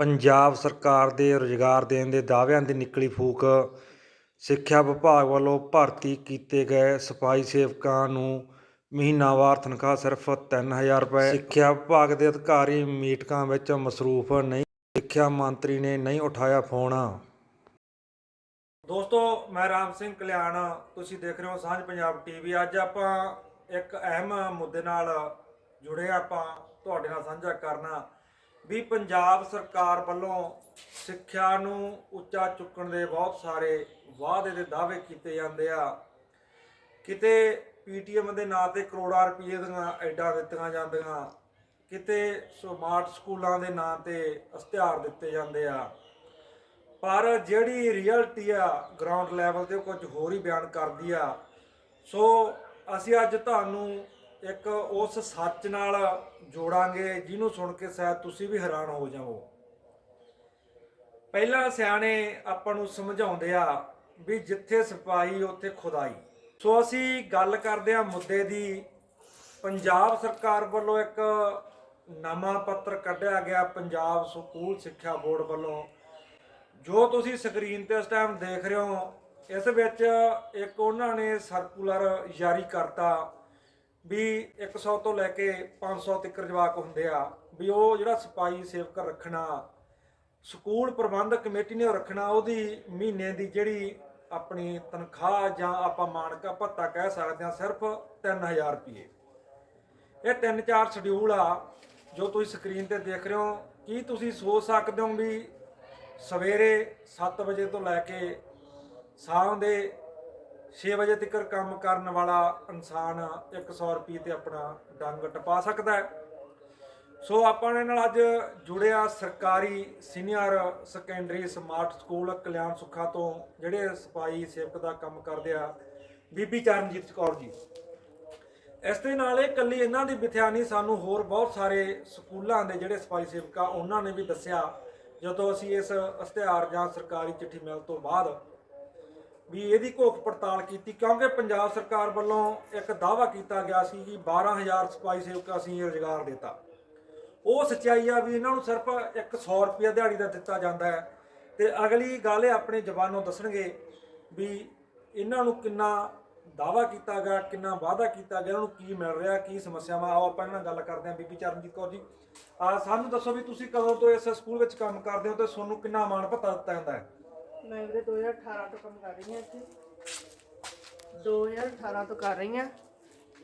ਪੰਜਾਬ ਸਰਕਾਰ ਦੇ ਰੁਜ਼ਗਾਰ ਦੇਣ ਦੇ ਦਾਅਵਿਆਂ ਦੀ ਨਿਕਲੀ ਫੂਕ, ਸਿੱਖਿਆ ਵਿਭਾਗ ਵੱਲੋਂ ਭਰਤੀ ਕੀਤੇ ਗਏ ਸਫ਼ਾਈ ਸੇਵਕਾਂ ਨੂੰ ਮਹੀਨਾਵਾਰ ਤਨਖਾਹ ਸਿਰਫ 3000 ਰੁਪਏ। ਸਿੱਖਿਆ ਵਿਭਾਗ ਦੇ ਅਧਿਕਾਰੀ ਮੀਟਿੰਗਾਂ ਵਿੱਚ ਮਸਰੂਫ ਨਹੀਂ, ਸਿੱਖਿਆ ਮੰਤਰੀ ਨੇ ਨਹੀਂ ਉਠਾਇਆ ਫੋਨ। ਦੋਸਤੋ, ਮੈਂ ਰਾਮ ਸਿੰਘ ਕਲਿਆਣ, ਤੁਸੀਂ ਦੇਖ ਰਹੇ ਹੋ ਸਾਂਝ ਪੰਜਾਬ ਟੀਵੀ। ਅੱਜ ਆਪਾਂ ਇੱਕ ਅਹਿਮ ਮੁੱਦੇ ਨਾਲ ਜੁੜੇ ਆਪਾਂ ਤੁਹਾਡੇ ਨਾਲ ਸਾਂਝਾ ਕਰਨਾ ਵੀ ਪੰਜਾਬ ਸਰਕਾਰ ਵੱਲੋਂ ਸਿੱਖਿਆ ਨੂੰ ਉੱਚਾ ਚੁੱਕਣ ਦੇ ਬਹੁਤ ਸਾਰੇ ਵਾਅਦੇ ਦੇ ਦਾਅਵੇ ਕੀਤੇ ਜਾਂਦੇ ਆ। ਕਿਤੇ ਪੀਟੀਐਮ ਦੇ ਨਾਂ ਤੇ ਕਰੋੜਾਂ ਰੁਪਏ ਦੀਆਂ ਐਡਾਂ ਦਿੱਤੀਆਂ ਜਾਂਦੀਆਂ, ਕਿਤੇ ਸਮਾਰਟ ਸਕੂਲਾਂ ਦੇ ਨਾਂ ਤੇ ਇਸ਼ਤਿਹਾਰ ਦਿੱਤੇ ਜਾਂਦੇ ਆ। ਪਰ ਜਿਹੜੀ ਰਿਐਲਿਟੀ ਆ, ਗਰਾਊਂਡ ਲੈਵਲ ਤੇ ਕੁਝ ਹੋਰ ਹੀ ਬਿਆਨ ਕਰਦੀ ਆ। ਸੋ ਅਸੀਂ ਅੱਜ ਤੁਹਾਨੂੰ ਇੱਕ ਉਸ ਸੱਚ ਨਾਲ ਜੋੜਾਂਗੇ, ਜਿਹਨੂੰ ਸੁਣ ਕੇ ਸ਼ਾਇਦ ਤੁਸੀਂ ਵੀ ਹੈਰਾਨ ਹੋ ਜਾਵੋ। ਪਹਿਲਾਂ ਸਿਆਣੇ ਆਪਾਂ ਨੂੰ ਸਮਝਾਉਂਦੇ ਆ ਵੀ ਜਿੱਥੇ ਸਿਪਾਹੀ, ਉੱਥੇ ਖੁਦਾਈ। ਸੋ ਅਸੀਂ ਗੱਲ ਕਰਦੇ ਆ ਮੁੱਦੇ ਦੀ। ਪੰਜਾਬ ਸਰਕਾਰ ਵੱਲੋਂ ਇੱਕ ਨਵਾਂ ਪੱਤਰ ਕੱਢਿਆ ਗਿਆ ਪੰਜਾਬ ਸਕੂਲ ਸਿੱਖਿਆ ਬੋਰਡ ਵੱਲੋਂ। ਜੋ ਤੁਸੀਂ ਸਕਰੀਨ ਤੇ ਇਸ ਟਾਈਮ ਦੇਖ ਰਹੇ ਹੋ, ਇਸ ਵਿੱਚ ਇੱਕ ਉਹਨਾਂ ਨੇ ਸਰਕੂਲਰ ਜਾਰੀ ਕਰਤਾ। ਵੀ 100 ਤੋਂ ਲੈ ਕੇ 500 ਤੱਕ ਜਵਾਕ ਹੁੰਦੇ ਆ, ਵੀ ਉਹ ਜਿਹੜਾ ਸਿਪਾਈ ਸੇਵਕ ਰੱਖਣਾ, ਸਕੂਲ ਪ੍ਰਬੰਧਕ ਕਮੇਟੀ ਨੇ ਰੱਖਣਾ, ਉਹਦੀ ਮਹੀਨੇ ਦੀ ਜਿਹੜੀ ਆਪਣੀ ਤਨਖਾਹ ਜਾਂ ਆਪਾਂ ਮਾਨਕਾ ਭੱਤਾ ਕਹਿ ਸਕਦੇ ਹਾਂ, ਸਿਰਫ 3000 ਰੁਪਏ ਇਹ ਤਿੰਨ ਚਾਰ ਸ਼ਡਿਊਲ ਆ, ਜੋ ਤੁਸੀਂ ਸਕਰੀਨ ਤੇ ਦੇਖ ਰਹੇ ਹੋ। ਕੀ ਤੁਸੀਂ ਸੋਚ ਸਕਦੇ ਹੋ ਵੀ ਸਵੇਰੇ 7 ਵਜੇ ਤੋਂ ਲੈ ਕੇ ਸ਼ਾਮ ਦੇ 6 ਵਜੇ ਤੱਕ ਕੰਮ ਕਰਨ ਵਾਲਾ ਇਨਸਾਨ 100 ਰੁਪਏ ਤੇ ਆਪਣਾ ਡੰਗ ਟਪਾ ਸਕਦਾ ਹੈ। ਸੋ ਆਪਾਂ ਨੇ ਨਾਲ ਅੱਜ ਜੁੜਿਆ ਸਰਕਾਰੀ senior secondary smart school Kalyan Sukha ਤੋਂ, ਜਿਹੜੇ ਸਫ਼ਾਈ ਸੇਵਕ ਦਾ ਕੰਮ ਕਰਦੇ ਆ, ਬੀਬੀ ਚਰਨਜੀਤ ਕੌਰ ਜੀ। ਇਸ ਦੇ ਨਾਲ ਇਹ ਕੱਲੀ ਇਹਨਾਂ ਦੀ ਮਿਥਿਆ ਨਹੀਂ, ਸਾਨੂੰ ਹੋਰ ਬਹੁਤ ਸਾਰੇ ਸਕੂਲਾਂ ਦੇ ਜਿਹੜੇ ਸਫ਼ਾਈ ਸੇਵਕ ਆ, ਉਹਨਾਂ ਨੇ ਵੀ ਦੱਸਿਆ, ਜਦੋਂ ਅਸੀਂ ਇਸ ਇਸ਼ਤਿਹਾਰ ਜਾਂ ਸਰਕਾਰੀ ਚਿੱਠੀ ਮਿਲ ਤੋਂ ਬਾਅਦ ਵੀ ਇਹਦੀ ਘੋਖ ਪੜਤਾਲ ਕੀਤੀ, ਕਿਉਂਕਿ ਪੰਜਾਬ ਸਰਕਾਰ ਵੱਲੋਂ ਇੱਕ ਦਾਅਵਾ ਕੀਤਾ ਗਿਆ ਸੀ ਕਿ 12000 ਸਫ਼ਾਈ ਸੇਵਕ ਅਸੀਂ ਰੁਜ਼ਗਾਰ ਦਿੱਤਾ। ਉਹ ਸੱਚਾਈ ਆ ਵੀ ਇਹਨਾਂ ਨੂੰ ਸਿਰਫ 100 ਰੁਪਏ ਦਿਹਾੜੀ ਦਾ ਦਿੱਤਾ ਜਾਂਦਾ ਹੈ। ਤੇ ਅਗਲੀ ਗੱਲ ਇਹ ਆਪਣੇ ਜ਼ਬਾਨੋਂ ਦੱਸਣਗੇ ਵੀ ਇਹਨਾਂ ਨੂੰ ਕਿੰਨਾ ਦਾਵਾ ਕੀਤਾ ਗਿਆ, ਕਿੰਨਾ ਵਾਅਦਾ ਕੀਤਾ ਗਿਆ ਇਹਨਾਂ ਨੂੰ ਕੀ ਮਿਲ ਰਿਹਾ, ਕੀ ਸਮੱਸਿਆਵਾਂ, ਆਓ ਆਪਾਂ ਇਹਨਾਂ ਨਾਲ ਗੱਲ ਕਰਦੇ ਹਾਂ। ਬੀਬੀ ਚਰਨਜੀਤ ਕੌਰ ਜੀ ਆ ਸਾਨੂੰ ਦੱਸੋ ਵੀ ਤੁਸੀਂ ਕਦੋਂ ਤੋਂ ਇਸ ਸਕੂਲ ਵਿੱਚ ਕੰਮ ਕਰਦੇ ਹੋ ਤੇ ਤੁਹਾਨੂੰ ਕਿੰਨਾ ਮਾਣ ਭੱਤਾ ਦਿੱਤਾ ਜਾਂਦਾ ਹੈ? ਮੈਂ ਵੀਰੇ 2018 ਤੋਂ ਕੰਮ ਕਰ ਰਹੀ ਹਾਂ ਇੱਥੇ। 2018 ਤੋਂ ਕਰ ਰਹੀ ਹਾਂ।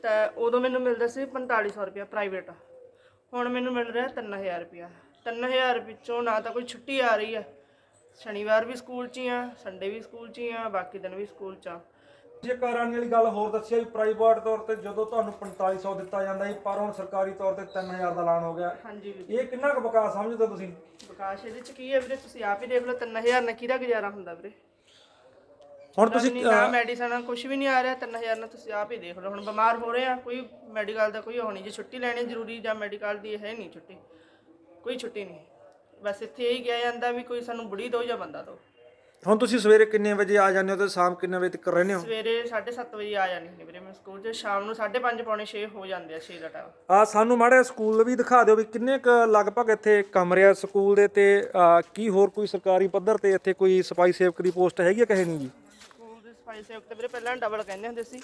ਤਾਂ ਉਦੋਂ ਮੈਨੂੰ ਮਿਲਦਾ ਸੀ 4500 ਰੁਪਇਆ ਪ੍ਰਾਈਵੇਟ ਹੁਣ ਮੈਨੂੰ ਮਿਲ ਰਿਹਾ 3000 ਰੁਪਇਆ। 3000 ਵਿੱਚੋਂ ਨਾ ਤਾਂ ਕੋਈ ਛੁੱਟੀ ਆ ਰਹੀ ਹੈ। ਸ਼ਨੀਵਾਰ ਵੀ ਸਕੂਲ 'ਚ ਹੀ ਆ ਸੰਡੇ ਵੀ ਸਕੂਲ 'ਚ ਹੀ ਆ ਬਾਕੀ ਦਿਨ ਵੀ ਸਕੂਲ 'ਚ ਆ ਜੇ ਕਾਰਨ ਵਾਲੀ ਗੱਲ ਹੋਰ ਦੱਸਿਆ ਵੀ ਪ੍ਰਾਈਵੇਟ ਤੌਰ ਤੇ ਜਦੋਂ ਤੁਹਾਨੂੰ 4500 ਦਿੱਤਾ ਜਾਂਦਾ ਸੀ ਪਰ ਹੁਣ ਸਰਕਾਰੀ ਤੌਰ ਤੇ 3000 ਦਾ ਐਲਾਨ ਹੋ ਗਿਆ। ਹਾਂਜੀ ਵੀਰੇ ਇਹ ਕਿੰਨਾ ਕੁ ਬਕਾ ਸਮਝਦੇ ਹੋ ਤੁਸੀਂ? ਵਿਕਾਸ ਇਹਦੇ 'ਚ ਕੀ ਹੈ ਵੀਰੇ? ਤੁਸੀਂ ਆਪ ਹੀ ਦੇਖ ਲਓ 3000 ਨਾਲ ਕਿਹਦਾ ਗੁਜ਼ਾਰਾ ਹੁੰਦਾ ਵੀਰੇ? ਹੁਣ ਤੁਸੀਂ ਨਾ ਮੈਡੀਸਨ ਕੁਝ ਵੀ ਨਹੀਂ ਆ ਰਿਹਾ 3000 ਨਾਲ ਤੁਸੀਂ ਆਪ ਹੀ ਦੇਖ ਲਓ। ਹੁਣ ਬਿਮਾਰ ਹੋ ਰਹੇ ਆ ਕੋਈ ਮੈਡੀਕਲ ਦਾ ਕੋਈ ਨਹੀਂ ਜੇ ਛੁੱਟੀ ਲੈਣੀ ਜ਼ਰੂਰੀ ਜਾਂ ਮੈਡੀਕਲ ਦੀ ਹੈ ਨਹੀਂ ਛੁੱਟੀ। ਕੋਈ ਛੁੱਟੀ ਨਹੀਂ। ਬਸ ਇੱਥੇ ਇਹੀ ਕਿਹਾ ਜਾਂਦਾ ਵੀ ਕੋਈ ਸਾਨੂੰ ਬੁੜੀ ਦਿਓ ਜਾਂ ਬੰਦਾ ਦਿਓ ਹੁਣ ਤੁਸੀਂ ਸਵੇਰੇ ਕਿੰਨੇ ਵਜੇ ਆ ਜਾਂਦੇ ਹੋ ਤੇ ਸ਼ਾਮ ਕਿੰਨੇ ਵਜੇ ਤੱਕ ਰਹਿੰਦੇ ਹੋ? ਸਵੇਰੇ 7:30 ਵਜੇ ਆ ਜਾਣੀ ਹੁੰਦੀ ਵੀਰੇ ਮੈਂ ਸਕੂਲ 'ਚ ਸ਼ਾਮ ਨੂੰ 5:30 ਪੌਣੇ 6 ਹੋ ਜਾਂਦੇ ਆ 6 ਦਾ ਟਾਈਮ ਆ ਸਾਨੂੰ ਮਾੜਾ ਸਕੂਲ ਵੀ ਦਿਖਾ ਦਿਓ ਵੀ ਕਿੰਨੇ ਕ ਲਗਭਗ ਇੱਥੇ ਕਮਰੇ ਆ ਸਕੂਲ ਦੇ ਤੇ ਕੀ ਹੋਰ ਕੋਈ ਸਰਕਾਰੀ ਪੱਧਰ ਤੇ ਇੱਥੇ ਕੋਈ ਸਫ਼ਾਈ ਸੇਵਕ ਦੀ ਪੋਸਟ ਹੈਗੀ ਆ ਕਹੇ ਨਹੀਂ ਜੀ? ਸਕੂਲ ਦੇ ਸਫ਼ਾਈ ਸੇਵਕ ਤੇ ਵੀਰੇ ਪਹਿਲਾਂ ਡਬਲ ਕਹਿੰਦੇ ਹੁੰਦੇ ਸੀ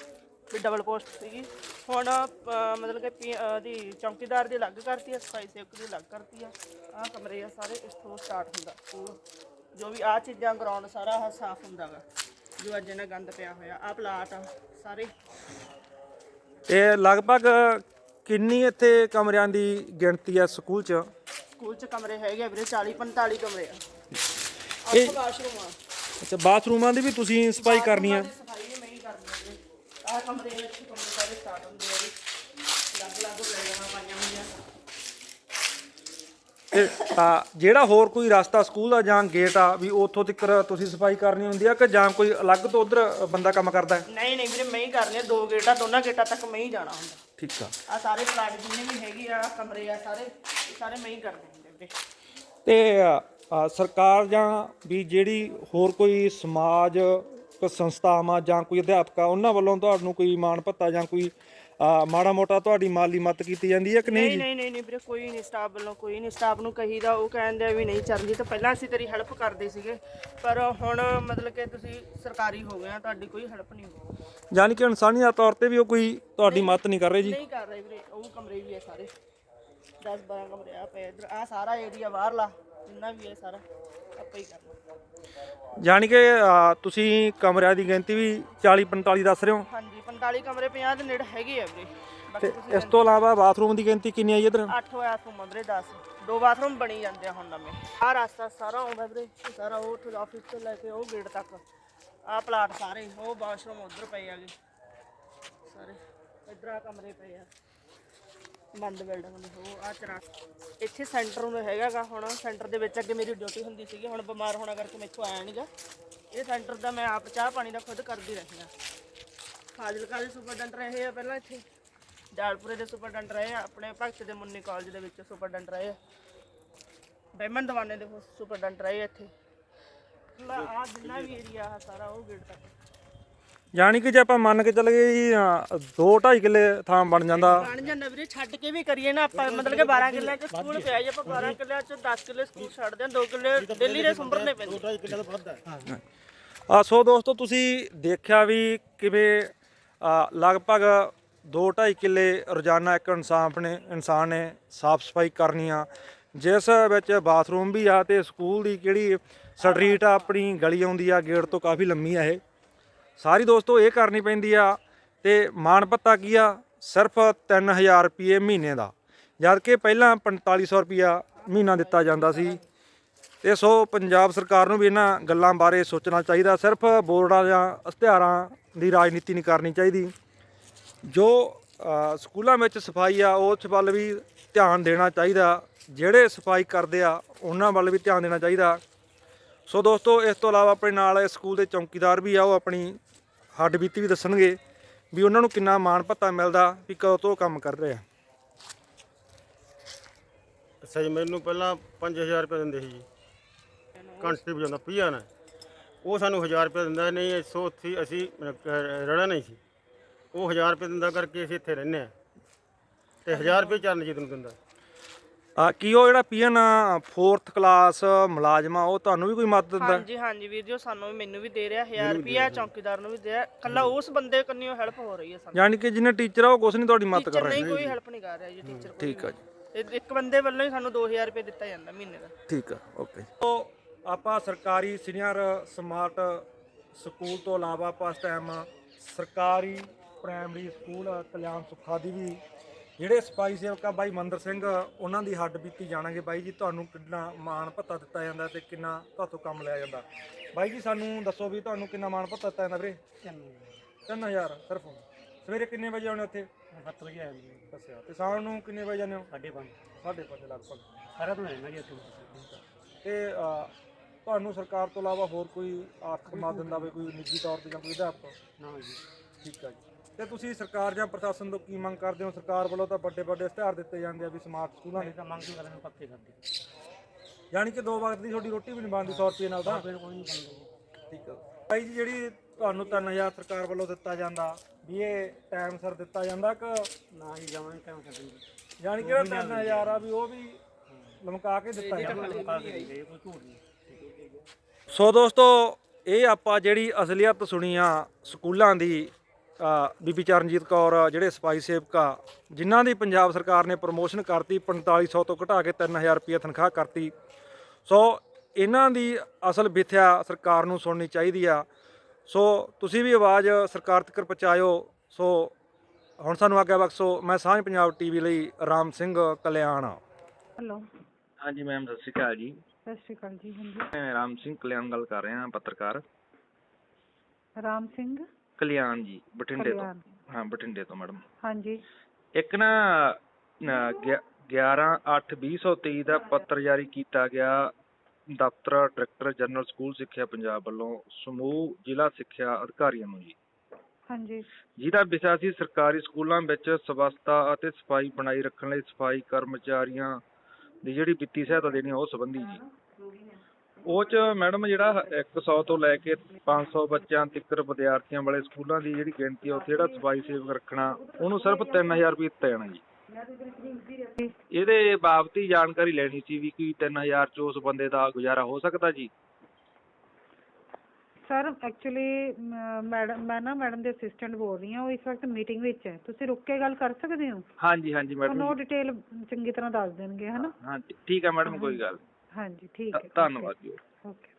ਵੀ ਡਬਲ ਪੋਸਟ ਸੀਗੀ। ਹੁਣ ਅਹ, ਮਤਲਬ ਕਿ ਪੀ- ਅਹ, ਦੀ ਚੌਕੀਦਾਰ ਦੀ ਅਲੱਗ ਕਰਤੀ ਆ ਸਫ਼ਾਈ ਸੇਵਕ ਦੀ ਅਲੱਗ ਕਰਤੀ ਆ। ਆਹ ਕਮਰੇ ਆ ਸਾਰੇ ਇੱਥੋਂ ਸਟਾਰਟ ਹੁੰਦਾ ਸਕੂਲ। ਜੋ ਵੀ ਆ ਚੀਜ਼ਾਂ ਗਰਾਊਂਡ ਸਾਰਾ ਆਹ ਸਾਫ਼ ਹੁੰਦਾ ਗਾ ਜੋ ਅੱਜ ਇਹਨਾਂ ਗੰਦ ਪਿਆ ਹੋਇਆ ਆ ਪਲਾਟ ਆ ਸਾਰੇ। ਤੇ ਲਗਭਗ ਕਿੰਨੀ ਇੱਥੇ ਕਮਰਿਆਂ ਦੀ ਗਿਣਤੀ ਆ ਸਕੂਲ 'ਚ? ਸਕੂਲ 'ਚ ਕਮਰੇ ਹੈਗੇ ਆ ਵੀਰੇ 40 45 ਕਮਰੇ ਆ। ਇਹ- ਵਾਸ਼ਰੂਮ ਆ। ਅੱਛਾ ਬਾਥਰੂਮਾਂ ਦੀ ਵੀ ਤੁਸੀਂ ਸਫ਼ਾਈ ਕਰਨੀ ਆ? ਸਫ਼ਾਈ ਵੀ ਮੈਂ ਹੀ ਕਰਨੀ ਆ ਵੀਰੇ। ਆਹ ਕਮਰੇ ਵਿੱਚ ਕਮਰੇ ਸਾਰੇ ਸਟਾਰਟ ਹੁੰਦੇ ਆ ਜੀ ਲੱਗ ਲੱਗ ਬਿਲਡਿੰਗਾਂ ਪਾਈਆਂ ਹੋਈਆਂ ਤੇ ਜਿਹੜਾ ਹੋਰ ਕੋਈ ਰਸਤਾ ਸਕੂਲ ਦਾ ਜਾਂ ਗੇਟ ਆ ਵੀ ਉੱਥੋਂ ਤੱਕ ਤੁਸੀਂ ਸਫ਼ਾਈ ਕਰਨੀ ਹੁੰਦੀ ਆ ਕਿ ਜਾਂ ਕੋਈ ਅਲੱਗ ਤੋਂ ਉਧਰ ਬੰਦਾ ਕੰਮ ਕਰਦਾ ਹੈ? ਨਹੀਂ ਨਹੀਂ ਵੀਰੇ ਮੈਂ ਹੀ ਕਰਨੀ ਆ। ਦੋ ਗੇਟਾਂ ਦੋਨਾਂ ਗੇਟਾਂ ਤੱਕ ਮੈਂ ਹੀ ਜਾਣਾ ਹੁੰਦਾ। ਠੀਕ ਆ। ਆ ਸਾਰੇ ਪਲਾਟ ਜਿੰਨੇ ਵੀ ਹੈਗੇ ਆ ਕਮਰੇ ਆ ਸਾਰੇ ਇਹ ਸਾਰੇ ਮੈਂ ਹੀ ਕਰਨੇ ਹੁੰਦੇ ਵੀਰੇ। ਤੇ ਆ, ਸਰਕਾਰ ਜਾਂ ਵੀ ਜਿਹੜੀ ਹੋਰ ਕੋਈ ਸਮਾਜ ਕੋਈ ਸੰਸਥਾਵਾਂ ਜਾਂ ਕੋਈ ਅਧਿਆਪਕ ਆ ਉਹਨਾਂ ਵੱਲੋਂ ਤੁਹਾਨੂੰ ਕੋਈ ਮਾਣ ਭੱਤਾ ਜਾਂ ਕੋਈ ਮਾੜਾ ਮੋਟਾ ਤੁਹਾਡੀ ਮਾਲੀ ਮਦਦ ਕੀਤੀ ਜਾਂਦੀ ਹੈ ਕਿ ਨਹੀਂ ਨਹੀਂ ਜੀ? ਨਹੀਂ ਨਹੀਂ ਨਹੀਂ ਵੀਰੇ ਕੋਈ ਨਹੀਂ ਸਟਾਫ ਵੱਲੋਂ ਕੋਈ ਨਹੀਂ ਸਟਾਫ ਨੂੰ ਕਹੀਦਾ ਉਹ ਕਹਿੰਦੇ ਆ ਵੀ ਨਹੀਂ ਚਰਨਜੀਤ ਪਹਿਲਾਂ ਅਸੀਂ ਤੇਰੀ ਹੈਲਪ ਕਰਦੇ ਸੀਗੇ ਪਰ ਹੁਣ ਮਤਲਬ ਕਿ ਤੁਸੀਂ ਸਰਕਾਰੀ ਹੋ ਗਏ ਆ ਤੁਹਾਡੀ ਕੋਈ ਹੈਲਪ ਨਹੀਂ ਹੋਈ ਯਾਨੀ ਕਿ ਇਨਸਾਨੀਅਤ ਤੌਰ ਤੇ ਵੀ ਉਹ ਕੋਈ ਤੁਹਾਡੀ ਮਦਦ ਨਹੀਂ ਕਰ ਰਹੇ ਜੀ? ਨਹੀਂ ਕਰ ਰਹੇ ਵੀਰੇ ਉਹ ਕਮਰੇ ਵੀ ਹੈ ਸਾਰੇ। 10 12 ਕਮਰੇ ਆ ਪਏ ਇਧਰ ਆ ਸਾਰਾ ਏਰੀਆ ਬਾਹਰਲਾ ਜਿੰਨਾ ਵੀ ਹੈ ਸਾਰਾ ਆਪਾਂ ਹੀ ਕਰਨਾ। ਯਾਨੀ ਕਿ ਆ, ਤੁਸੀਂ ਕਮਰਿਆਂ ਦੀ ਗਿਣਤੀ ਵੀ 40 45 ਦੱਸ ਰਹੇ ਹੋ? ਹਾਂਜੀ। 45 ਕਮਰੇ 50 ਦੇ ਨੇੜੇ ਹੈਗੇ ਆ ਵੀਰੇ। ਬਾਕੀ ਤੁਸੀਂ ਇਸ ਤੋਂ ਇਲਾਵਾ ਬਾਥਰੂਮ ਦੀ ਗਿਣਤੀ ਕਿੰਨੀ ਆਈ ਇਧਰ? 8 ਹੋਇਆ ਤੋਂ ਵੀਰੇ 10 ਦੋ ਬਾਥਰੂਮ ਬਣੀ ਜਾਂਦੇ ਆ ਹੁਣ ਨਵੇਂ। ਆਹ ਰਸਤਾ ਸਾਰਾ ਆਉਂਦਾ ਵੀਰੇ। ਇਹ ਸਾਰਾ ਉਹ ਉੱਥੇ ਆਫਿਸ ਤੋਂ ਲੈ ਕੇ ਉਹ ਗੇਟ ਤੱਕ। ਆਹ ਪਲਾਟ ਸਾਰੇ ਉਹ ਬਾਥਰੂਮ ਉਧਰ ਪਏ ਆਗੇ ਸਾਰੇ ਇਧਰ ਆ ਕਮਰੇ ਪਏ ਆ। ਬੰਦ ਬਿਲਡਿੰਗ ਦੇ ਉਹ ਆ ਚਰਾ ਇੱਥੇ ਸੈਂਟਰ ਨੂੰ ਹੈਗਾਗਾ ਹੁਣ। ਸੈਂਟਰ ਦੇ ਵਿੱਚ ਅੱਗੇ ਮੇਰੀ ਡਿਊਟੀ ਹੁੰਦੀ ਸੀਗੀ। ਹੁਣ ਬਿਮਾਰ ਹੋਣਾ ਕਰਕੇ ਮੈਥੋਂ ਆਇਆ ਨਹੀਂਗਾ ਇਹ ਸੈਂਟਰ ਦਾ ਮੈਂ ਆਪ ਚਾਹ ਪਾਣੀ ਦਾ ਖੁਦ ਕਰਦੀ ਰਹੀ ਹਾਂ ਫਾਜ਼ਿਲਕਾ ਦੇ ਸੁਪਰਡੈਂਟ ਰਹੇ ਆ ਪਹਿਲਾਂ ਇੱਥੇ। ਜਾਲਪੁਰੇ ਦੇ ਸੁਪਰਡੈਂਟ ਰਹੇ ਆ ਆਪਣੇ ਭਗਤ ਦੇ ਮੁੰਨੀ ਕਾਲਜ ਦੇ ਵਿੱਚ ਸੁਪਰਡੈਂਟ ਰਹੇ ਆ। ਡਾਇਮੰਡ ਦਵਾਨੇ ਦੇ ਸੁਪਰਡੈਂਟ ਰਹੇ ਆ ਇੱਥੇ। ਆ ਜਿੰਨਾ ਵੀ ਏਰੀਆ ਆ ਸਾਰਾ ਉਹ ਗੇਟ ਤੱਕ। ਯਾਨੀ ਕਿ ਜੇ ਆਪਾਂ ਮੰਨ ਕੇ ਚੱਲ ਗਏ ਜੀ 2 2.5 ਕਿੱਲੇ ਥਾਂ ਬਣ ਜਾਂਦਾ। ਬਣ ਜਾਂਦਾ ਵੀਰੇ ਛੱਡ ਕੇ ਵੀ ਕਰੀਏ ਨਾ ਆਪਾਂ ਮਤਲਬ ਕਿ 12 ਕਿੱਲਿਆਂ ਚ ਸਕੂਲ ਪਿਆ ਜੀ ਆਪਾਂ 12 ਕਿੱਲਿਆਂ ਚ 10 ਕਿੱਲੇ ਸਕੂਲ ਛੱਡਦੇ ਆ 2 ਕਿੱਲੇ ਦਿੱਲੀ ਦੇ ਸੰਭਰਨੇ ਪੈਂਦੇ। ਆ ਸੋ ਦੋਸਤੋ ਤੁਸੀਂ ਦੇਖਿਆ ਵੀ ਕਿਵੇਂ ਲਗਭਗ 2.5 ਕਿੱਲੇ ਰੋਜ਼ਾਨਾ ਇੱਕ ਇਨਸਾਨ ਨੇ ਇਨਸਾਨ ਨੇ ਸਾਫ਼ ਸਫ਼ਾਈ ਕਰਨੀ ਆ। ਜਿਸ ਵਿੱਚ ਬਾਥਰੂਮ ਵੀ ਆ ਤੇ ਸਕੂਲ ਦੀ ਕਿਹੜੀ ਸਟਰੀਟ ਆ, ਆਪਣੀ ਗਲੀ ਆਉਂਦੀ ਆ, ਗੇਟ ਤੋਂ ਕਾਫੀ ਲੰਮੀ ਆ ਇਹ। ਸਾਰੀ ਦੋਸਤੋ ਇਹ ਕਰਨੀ ਪੈਂਦੀ ਆ ਤੇ ਮਾਣ ਪੱਤਾ ਕੀ ਆ? ਸਿਰਫ 3000 ਰੁਪਏ ਮਹੀਨੇ ਦਾ। ਜਦ ਕਿ ਪਹਿਲਾਂ 4500 ਰੁਪਿਆ ਮਹੀਨਾ ਦਿੱਤਾ ਜਾਂਦਾ ਸੀ। ਤੇ ਸੋ ਪੰਜਾਬ ਸਰਕਾਰ ਨੂੰ ਵੀ ਇਹਨਾਂ ਗੱਲਾਂ ਬਾਰੇ ਸੋਚਣਾ ਚਾਹੀਦਾ। ਸਿਰਫ ਬੋਰਡਾਂ ਜਾਂ ਇਸ਼ਤਿਹਾਰਾਂ ਦੀ ਰਾਜਨੀਤੀ ਨਹੀਂ ਕਰਨੀ ਚਾਹੀਦੀ। ਜੋ ਸਕੂਲਾਂ ਵਿੱਚ ਸਫ਼ਾਈ ਆ, ਉਸ ਵੱਲ ਵੀ ਧਿਆਨ ਦੇਣਾ ਚਾਹੀਦਾ। ਜਿਹੜੇ ਸਫ਼ਾਈ ਕਰਦੇ ਆ, ਉਹਨਾਂ ਵੱਲ ਵੀ ਧਿਆਨ ਦੇਣਾ ਚਾਹੀਦਾ। ਸੋ ਦੋਸਤੋ, ਇਸ ਤੋਂ ਇਲਾਵਾ ਆਪਣੇ ਨਾਲ ਸਕੂਲ ਦੇ ਚੌਕੀਦਾਰ ਵੀ ਆ, ਉਹ ਆਪਣੀ ਹੱਡ ਬੀਤੀ ਵੀ ਦੱਸਣਗੇ ਵੀ ਉਹਨਾਂ ਨੂੰ ਕਿੰਨਾ ਮਾਣ ਭੱਤਾ ਮਿਲਦਾ ਵੀ ਕਦੋਂ ਤੋਂ ਕੰਮ ਕਰ ਰਹੇ ਆ। ਅੱਛਾ ਜੀ, ਮੈਨੂੰ ਪਹਿਲਾਂ 5000 ਰੁਪਏ ਦਿੰਦੇ ਸੀ ਜੀ। ਘੰਟੇ ਵਜਾਉਂਦਾ ਪੀਆ ਨਾ ਉਹ ਸਾਨੂੰ 1000 ਰੁਪਏ ਦਿੰਦਾ ਨਹੀਂ ਸੋ ਉੱਥੇ ਅਸੀਂ ਰੜਾ ਨਹੀਂ ਸੀ। ਉਹ 1000 ਰੁਪਏ ਦਿੰਦਾ ਕਰਕੇ ਅਸੀਂ ਇੱਥੇ ਰਹਿੰਦੇ ਆ ਤੇ 1000 ਰੁਪਏ ਚਰਨਜੀਤ ਨੂੰ ਦਿੰਦਾ। ਆ ਕੀ ਉਹ ਜਿਹੜਾ ਪੀਐਨ 4th ਕਲਾਸ ਮੁਲਾਜ਼ਮ ਆ ਉਹ ਤੁਹਾਨੂੰ ਵੀ ਕੋਈ ਮਦਦ ਦਿੰਦਾ? ਹਾਂਜੀ ਹਾਂਜੀ ਵੀਰ ਜੀ ਉਹ ਸਾਨੂੰ ਵੀ ਮੈਨੂੰ ਵੀ ਦੇ ਰਿਹਾ 1000 ਰੁਪਿਆ ਚੌਕੀਦਾਰ ਨੂੰ ਵੀ ਦੇ ਰਿਹਾ। ਕੱਲਾ ਉਸ ਬੰਦੇ ਕੰਨਿਓ ਹੈਲਪ ਹੋ ਰਹੀ ਹੈ ਸਾਨੂੰ। ਯਾਨੀ ਕਿ ਜਿਹਨੇ ਟੀਚਰ ਆ ਉਹ ਕੁਛ ਨਹੀਂ ਤੁਹਾਡੀ ਮਦਦ ਕਰ ਟੀਚਰ ਰਿਹਾ। ਨਹੀਂ ਕੋਈ ਹੈਲਪ ਨਹੀਂ ਕਰ ਰਿਹਾ ਜੀ ਟੀਚਰ ਕੋਈ ਠੀਕ ਆ ਜੀ। ਇੱਕ ਬੰਦੇ ਵੱਲੋਂ ਹੀ ਸਾਨੂੰ 2000 ਰੁਪਏ ਦਿੱਤਾ ਜਾਂਦਾ ਮਹੀਨੇ ਦਾ। ਠੀਕ ਆ ਓਕੇ ਆਪਾਂ ਸਰਕਾਰੀ ਸੀਨੀਅਰ ਸਮਾਰਟ ਸਕੂਲ ਤੋਂ ਇਲਾਵਾ ਆਪਾਂ ਇਸ ਟਾਈਮ ਸਰਕਾਰੀ ਪ੍ਰਾਇਮਰੀ ਸਕੂਲ ਕਲਿਆਣ ਸੁੱਖਾ ਦੀ ਵੀ ਜਿਹੜੇ ਸਫ਼ਾਈ ਸੇਵਕ ਬਾਈ ਮੰਦਰ ਸਿੰਘ ਉਹਨਾਂ ਦੀ ਹੱਡ ਬੀਤੀ ਜਾਣਾਂਗੇ ਬਾਈ ਜੀ ਤੁਹਾਨੂੰ ਕਿੰਨਾ ਮਾਣ ਭੱਤਾ ਦਿੱਤਾ ਜਾਂਦਾ ਤੇ ਕਿੰਨਾ ਤੁਹਾਤੋਂ ਕੰਮ ਲਿਆ ਜਾਂਦਾ। ਬਾਈ ਜੀ ਸਾਨੂੰ ਦੱਸੋ ਵੀ ਤੁਹਾਨੂੰ ਕਿੰਨਾ ਮਾਣ ਭੱਤਾ ਦਿੱਤਾ ਜਾਂਦਾ ਵੀਰੇ? 3000 ਸਿਰਫ ਸਵੇਰੇ ਕਿੰਨੇ ਵਜੇ ਆਉਣੇ ਉੱਥੇ? 7 ਵਜੇ ਆਉਂਦੇ ਦੱਸਿਆ ਤੇ ਸ਼ਾਮ ਨੂੰ ਕਿੰਨੇ ਵਜੇ ਜਾਂਦੇ ਹੋ? 5:30 5:30 ਲਗਭਗ। ਸਾਰਾ ਤੋਂ ਲੈਣਾ ਜੀ ਤੇ ਤੁਹਾਨੂੰ ਸਰਕਾਰ ਤੋਂ ਇਲਾਵਾ ਹੋਰ ਕੋਈ ਆਰਥਿਕ ਮਦਦ ਦਿੰਦਾ ਹੋਵੇ ਕੋਈ ਨਿੱਜੀ ਤੌਰ ਤੇ ਜਾਂ ਕੋਈ ਅਧਿਆਪਕ? ਨਾ ਜੀ। ਠੀਕ ਆ ਜੀ। ਤੇ ਤੁਸੀਂ ਸਰਕਾਰ ਜਾਂ ਪ੍ਰਸ਼ਾਸਨ ਤੋਂ ਕੀ ਮੰਗ ਕਰਦੇ ਹੋ? ਸਰਕਾਰ ਵੱਲੋਂ ਤਾਂ ਵੱਡੇ ਵੱਡੇ ਇਸ਼ਤਿਹਾਰ ਦਿੱਤੇ ਜਾਂਦੇ ਆ ਵੀ ਸਮਾਰਟ ਸਕੂਲਾਂ ਦੇ। ਤਾਂ ਮੰਗ ਕੀ ਕਰਨ ਪੱਕੇ ਕਰਦੇ। ਯਾਨੀ ਕਿ ਦੋ ਵਕਤ ਦੀ ਤੁਹਾਡੀ ਰੋਟੀ ਵੀ ਨਹੀਂ ਬਣਦੀ 100 ਰੁਪਏ ਨਾਲ ਤਾਂ? ਕੋਈ ਨਹੀਂ ਬਣਦੀ। ਠੀਕ ਆ। ਭਾਈ ਜੀ ਜਿਹੜੀ ਤੁਹਾਨੂੰ 3000 ਸਰਕਾਰ ਵੱਲੋਂ ਦਿੱਤਾ ਜਾਂਦਾ ਵੀ ਇਹ ਟਾਈਮ ਸਿਰ ਦਿੱਤਾ ਜਾਂਦਾ ਕਿ ਨਾ ਹੀ ਜਾਵਾਂ ਟਾਈਮ ਸਿਰ ਯਾਨੀ ਕਿ ਜਿਹੜਾ 3000 ਆ ਵੀ ਉਹ ਵੀ ਲਮਕਾ ਕੇ ਦਿੱਤਾ ਜਾਂਦਾ। ਕੋਈ ਝੂਠ ਨਹੀਂ। ਸੋ ਦੋਸਤੋ ਇਹ ਆਪਾਂ ਜਿਹੜੀ ਅਸਲੀਅਤ ਸੁਣੀ ਆ ਸਕੂਲਾਂ ਦੀ ਬੀਬੀ ਚਰਨਜੀਤ ਕੌਰ ਜਿਹੜੇ ਸਫ਼ਾਈ ਸੇਵਕ ਆ ਜਿਨ੍ਹਾਂ ਦੀ ਪੰਜਾਬ ਸਰਕਾਰ ਨੇ ਪ੍ਰਮੋਸ਼ਨ ਕਰਤੀ 4500 ਤੋਂ ਘਟਾ ਕੇ 3000 ਰੁਪਏ ਤਨਖਾਹ ਕਰਤੀ। ਸੋ ਇਹਨਾਂ ਦੀ ਅਸਲ ਵਿਥਿਆ ਸਰਕਾਰ ਨੂੰ ਸੁਣਨੀ ਚਾਹੀਦੀ ਆ। ਸੋ ਤੁਸੀਂ ਵੀ ਆਵਾਜ਼ ਸਰਕਾਰ ਤੱਕ ਪਹੁੰਚਾਇਓ। ਸੋ ਹੁਣ ਸਾਨੂੰ ਆਗਿਆ ਬਖਸ਼ੋ। ਮੈਂ ਸਾਂਝ ਪੰਜਾਬ ਟੀਵੀ ਲਈ ਰਾਮ ਸਿੰਘ ਕਲਿਆਣ। ਹੈਲੋ। ਹਾਂਜੀ ਮੈਮ ਸਤਿ ਸ਼੍ਰੀ ਅਕਾਲ ਜੀ। ਸਤਿ ਸ਼੍ਰੀ ਅਕਾਲ ਜੀ ਹਾਂਜੀ। ਮੈਂ ਰਾਮ ਸਿੰਘ ਕਲਿਆਣ ਗੱਲ ਕਰ ਰਿਹਾ ਪੱਤਰਕਾਰ। ਰਾਮ ਸਿੰਘ? ਕਲਿਆਣ ਜੀ ਬਠਿੰਡੇ ਤੋਂ। ਕਲਿਆਣ। ਹਾਂ ਬਠਿੰਡੇ ਤੋਂ ਮੈਡਮ। ਹਾਂਜੀ। ਇੱਕ ਨਾ 11/8/2023 ਦਾ ਪੱਤਰ ਜਾਰੀ ਕੀਤਾ ਗਿਆ। ਦਫ਼ਤਰ ਡਾਇਰੈਕਟਰ ਜਨਰਲ ਸਕੂਲ ਸਿੱਖਿਆ ਪੰਜਾਬ ਵੱਲੋਂ ਸਮੂਹ ਜ਼ਿਲ੍ਹਾ ਸਿੱਖਿਆ ਅਧਿਕਾਰੀਆਂ ਨੂੰ ਜੀ। ਹਾਂਜੀ। ਜਿਹਦਾ ਵਿਸ਼ਾ ਸੀ ਸਰਕਾਰੀ ਸਕੂਲਾਂ ਵਿੱਚ ਸਵੱਛਤਾ ਅਤੇ ਸਫ਼ਾਈ ਬਣਾਈ ਰੱਖਣ ਲਈ ਸਫ਼ਾਈ ਕਰਮਚਾਰੀਆਂ ਦੀ ਜਿਹੜੀ ਵਿੱਤੀ ਸਹਾਇਤਾ ਦੇਣੀ ਉਹ ਸੰਬੰਧੀ ਜੀ। ਉਹ ਚ ਮੈਡਮ ਜਿਹੜਾ 100 ਤੋਂ ਲੈ ਕੇ 500 ਬੱਚਿਆਂ ਤੱਕ ਵਿਦਿਆਰਥੀਆਂ ਵਾਲੇ ਸਕੂਲਾਂ ਦੀ ਜਿਹੜੀ ਗਿਣਤੀ ਆ ਉੱਥੇ ਜਿਹੜਾ ਸਫ਼ਾਈ ਸੇਵਕ ਰੱਖਣਾ ਉਹਨੂੰ ਸਿਰਫ 3000 ਰੁਪਏ ਦਿੱਤਾ ਜਾਣਾ ਜੀ। ਇਹਦੇ ਬਾਬਤ ਜਾਣਕਾਰੀ ਲੈਣੀ ਸੀ ਵੀ ਕੀ 3000 ਚ ਉਸ ਬੰਦੇ ਦਾ ਗੁਜ਼ਾਰਾ ਹੋ ਸਕਦਾ ਜੀ। ਸਰ ਐਕਚੁਅਲੀ ਮੈਡਮ ਮੈਂ ਨਾ ਮੈਡਮ ਦੇ ਅਸਿਸਟੈਂਟ ਬੋਲ ਰਹੀ ਹਾਂ ਉਹ ਇਸ ਵਕਤ ਮੀਟਿੰਗ ਵਿੱਚ ਹੈ। ਤੁਸੀਂ ਰੁੱਕ ਕੇ ਗੱਲ ਕਰ ਸਕਦੇ ਹੋ? ਹਾਂਜੀ ਹਾਂਜੀ ਤੁਹਾਨੂੰ ਉਹ ਡਿਟੇਲ ਚੰਗੀ ਤਰ੍ਹਾਂ ਦੱਸ ਦੇਣਗੇ ਹਨਾ ਠੀਕ ਹੈ ਮੈਡਮ ਕੋਈ ਗੱਲ ਹਾਂਜੀ ਠੀਕ ਹੈ ਧੰਨਵਾਦ ਜੀ। ਓਕੇ